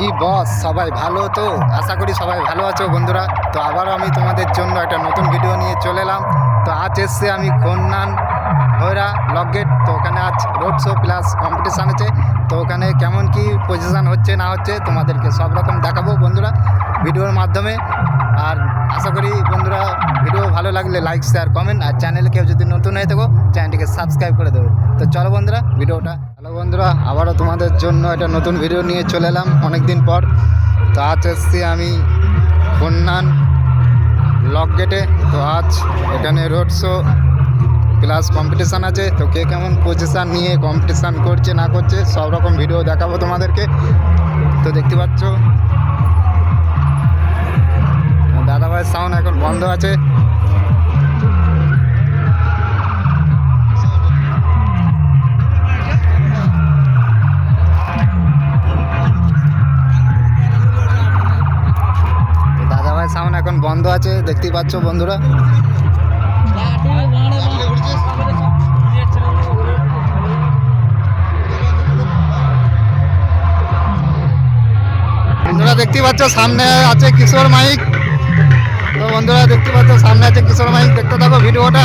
কি বস, সবাই ভালো তো? আশা করি সবাই ভালো আছো বন্ধুরা। তো আবারও আমি তোমাদের জন্য একটা নতুন ভিডিও নিয়ে চলে এলাম। তো আজ এসছে আমি কন্যান ভৈরা লকগেট তো ওখানে আজ রোড শো প্লাস কম্পিটিশান আছে। তো ওখানে কেমন কি পজিশান হচ্ছে না হচ্ছে তোমাদেরকে সব রকম দেখাবো বন্ধুরা ভিডিওর মাধ্যমে। আর আশা করি বন্ধুরা ভিডিও ভালো লাগলে লাইক শেয়ার কমেন্ট আর চ্যানেল কেউ যদি নতুন হয়ে থাকো চ্যানেলটিকে সাবস্ক্রাইব করে দেবো। তো চলো বন্ধুরা ভিডিওটা বন্ধুরা, আবারও তোমাদের জন্য একটা নতুন ভিডিও নিয়ে চলে এলাম অনেক দিন পর। তো আজ এসছি আমি কন্যান লক গেটে তো আজ এখানে রোড শো প্লাস কম্পিটিশান আছে। তো কে কেমন পজিশান নিয়ে কম্পিটিশান করছে, না করছে, সব রকম ভিডিও দেখাবো তোমাদেরকে। তো দেখতে পাচ্ছ, দাদাভাইয়ের সাউন্ড এখন বন্ধ আছে। বন্ধ আছে দেখতে পাচ্ছ বন্ধুরা। বন্ধুরা দেখতে পাচ্ছ, সামনে আছে কিশোর মাইক। তো বন্ধুরা দেখতে পাচ্ছ, সামনে আছে কিশোর মাইক। দেখতে থাকো ভিডিওটা।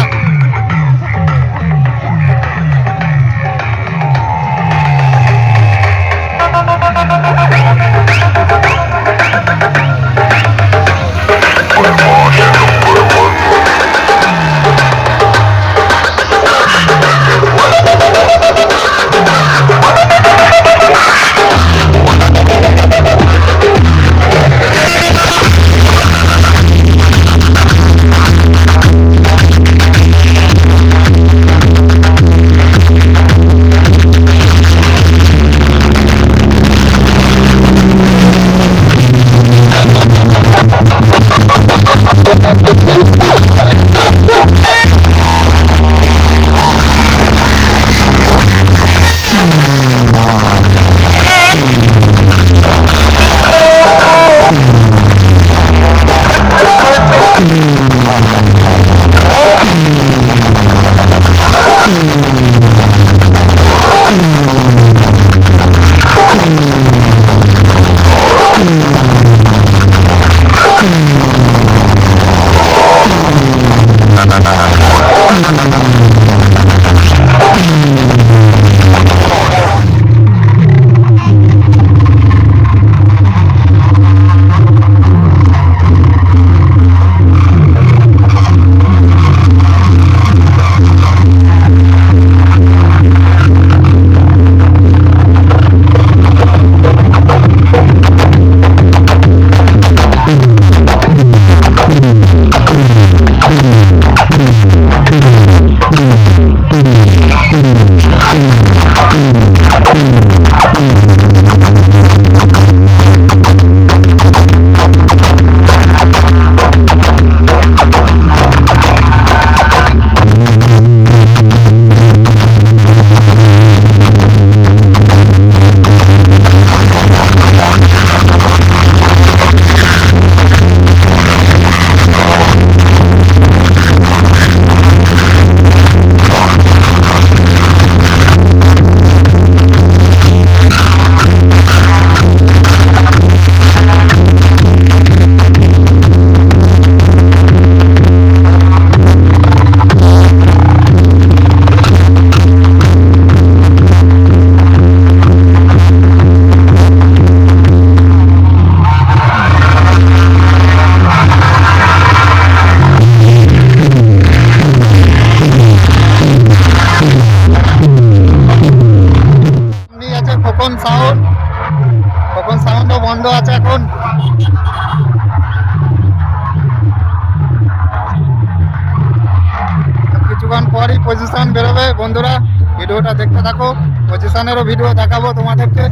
পজিশন বেরোবে। বন্ধুরা ভিডিওটা দেখতে থাকো। পজিশনেরও ভিডিও দেখাবো তোমাদেরকে।